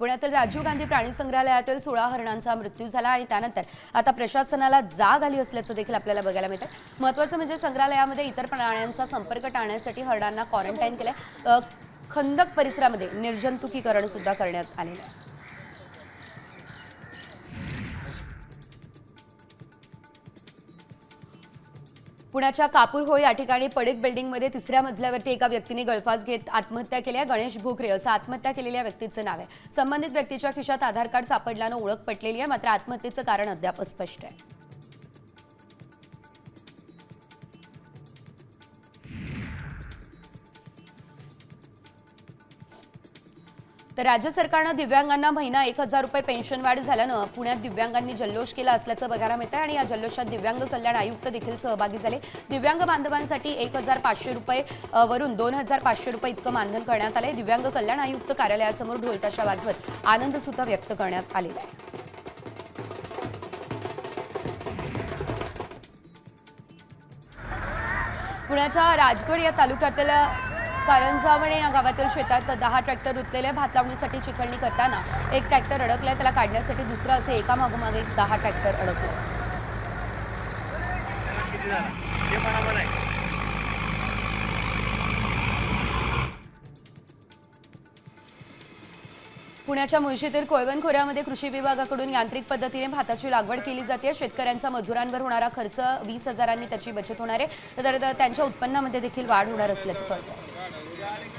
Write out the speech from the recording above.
पुण्यातील राजीव गांधी प्राणी संग्रहालयातील सोळा हरणांचा मृत्यू झाला आणि त्यानंतर आता प्रशासनाला जाग आली असल्याचं देखील आपल्याला बघायला मिळतं महत्त्वाचं म्हणजे संग्रहालयामध्ये इतर प्राण्यांचा संपर्क टाळण्यासाठी हरणांना क्वारंटाईन केलंय. खंदक परिसरामध्ये निर्जंतुकीकरण सुद्धा करण्यात आलेलं आहे. पुण्याच्या कापूरहोळ या ठिकाणी पडीक बिल्डिंगमध्ये तिसऱ्या मजल्यावरती एका व्यक्तीने गळफास घेत आत्महत्या केली आहे. गणेश भोकरे असं आत्महत्या केलेल्या व्यक्तीचं नाव आहे. संबंधित व्यक्तीच्या खिशात आधार कार्ड सापडल्यानं ओळख पटलेली आहे. मात्र आत्महत्येचं कारण अद्याप स्पष्ट आहे. तर राज्य सरकारनं दिव्यांगांना महिना एक हजार रुपये पेन्शन वाढ झाल्यानं पुण्यात दिव्यांगांनी जल्लोष केला असल्याचं बघायला मिळतं आणि या जल्लोषात दिव्यांग कल्याण आयुक्त देखील सहभागी झाले. दिव्यांग बांधवांसाठी एक हजार पाचशे रुपये वरून दोन हजार पाचशे रुपये इतकं मानधन करण्यात आलंय. दिव्यांग कल्याण आयुक्त कार्यालयासमोर ढोलताशा वाजवत आनंद सुद्धा व्यक्त करण्यात आलेला आहे. पुण्याच्या राजगड या तालुक्यातील कारंजावणे या गावातील शेतात दहा ट्रॅक्टर रुतलेले भात लावणीसाठी चिखलणी करताना एक ट्रॅक्टर अडकलाय त्याला काढण्यासाठी दुसरा असे एका मागोमाग एक दहा ट्रॅक्टर अडकले. पुण्याच्या मुळशीतील कोळवण खोऱ्यामध्ये कृषी विभागाकडून यांत्रिक पद्धतीने भाताची लागवड केली जाते. शेतकऱ्यांचा मजुरांवर होणारा खर्च वीस हजारांनी त्याची बचत होणार आहे. तर त्यांच्या उत्पन्नामध्ये देखील वाढ होणार असल्याचं कळतं. Thank you.